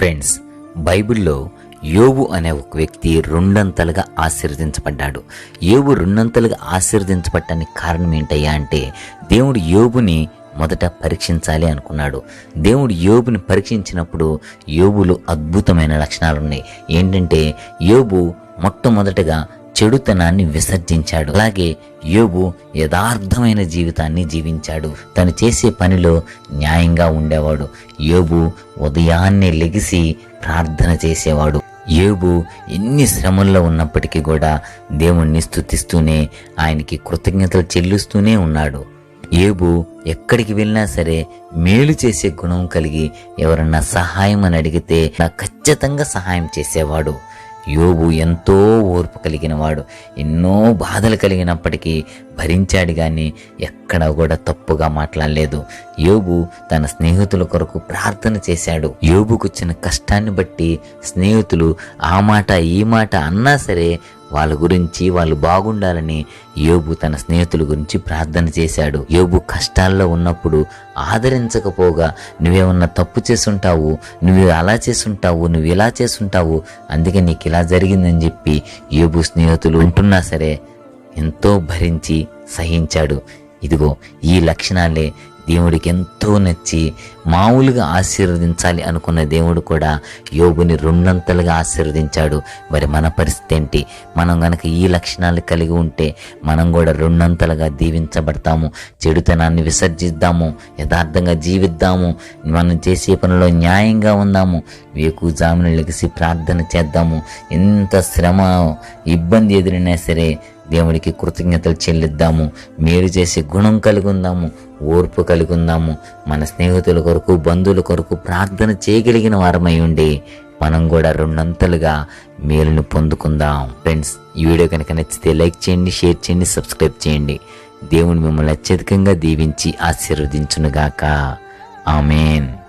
Friends బైబిల్లో యోబు అనే ఒక వ్యక్తి రెండంతలుగా ఆశీర్వదించబడ్డాడు. యోబు రెండంతలుగా ఆశీర్వదించబడటానికి కారణం ఏంటయ్యా అంటే దేవుడు యోబుని మొదట పరీక్షించాలి అనుకున్నాడు. దేవుడు యోబుని పరీక్షించినప్పుడు యోబులో అద్భుతమైన లక్షణాలు ఉన్నాయి ఏంటంటే యోబు మొట్టమొదటగా చెడుతనాన్ని విసర్జించాడు. అలాగే యోబు యథార్థమైన జీవితాన్ని జీవించాడు. తను చేసే పనిలో న్యాయంగా ఉండేవాడు. యోబు ఉదయాన్నే లెగిసి ప్రార్థన చేసేవాడు. యోబు ఎన్ని శ్రమల్లో ఉన్నప్పటికీ కూడా దేవుణ్ణి స్థుతిస్తూనే ఆయనకి కృతజ్ఞతలు చెల్లిస్తూనే ఉన్నాడు. ఏబు ఎక్కడికి వెళ్ళినా సరే మేలు చేసే గుణం కలిగి ఎవరన్నా సహాయం అని అడిగితే నాకు ఖచ్చితంగా సహాయం చేసేవాడు. యోబు ఎంతో ఓర్పు కలిగిన వాడు. ఎన్నో బాధలు కలిగినప్పటికీ భరించాడు కానీ ఎక్కడ కూడా తప్పుగా మాట్లాడలేదు. యోబు తన స్నేహితుల కొరకు ప్రార్థన చేశాడు. యోబుకు వచ్చిన కష్టాన్ని బట్టి స్నేహితులు ఆ మాట ఈ మాట అన్నా సరే వాళ్ళ గురించి వాళ్ళు బాగుండాలని యోబు తన స్నేహితుల గురించి ప్రార్థన చేశాడు. యోబు కష్టాల్లో ఉన్నప్పుడు ఆదరించకపోగా నువ్వేమన్నా తప్పు చేసుంటావు? నువ్వు అలా చేసుంటావు? నువ్వు ఇలా చేసుంటావు? అందుకే నీకు ఇలా జరిగిందని చెప్పి యోబు స్నేహితులు ఉంటున్నా సరే ఎంతో భరించి సహించాడు. ఇదిగో ఈ లక్షణాలే దేవుడికి ఎంతో నచ్చి మామూలుగా ఆశీర్వదించాలి అనుకున్న దేవుడు కూడా యోగుని రెండంతలుగా ఆశీర్వదించాడు. మరి మన పరిస్థితి ఏంటి? మనం గనక ఈ లక్షణాలు కలిగి ఉంటే మనం కూడా రెండంతలుగా దీవించబడతాము. చెడుతనాన్ని విసర్జిద్దాము. యథార్థంగా జీవిద్దాము. మనం చేసే పనిలో న్యాయంగా ఉందాము. వేకుజామున లెగిసి ప్రార్థన చేద్దాము. ఎంత శ్రమ ఇబ్బంది ఎదురైనా సరే దేవునికి కృతజ్ఞతలు చెల్లిద్దాము. మేలు చేసే గుణం కలిగి ఉందాము ఓర్పు కలిగి ఉందాము మన స్నేహితుల కొరకు బంధువుల కొరకు ప్రార్థన చేయగలిగిన వారమై ఉండి మనం కూడా రెండంతలుగా మేలును పొందుకుందాం. ఫ్రెండ్స్ ఈ వీడియో కనుక నచ్చితే లైక్ చేయండి షేర్ చేయండి సబ్స్క్రైబ్ చేయండి. దేవుని మిమ్మల్ని అత్యధికంగా దీవించి ఆశీర్వదించునుగాక. ఆమెన్.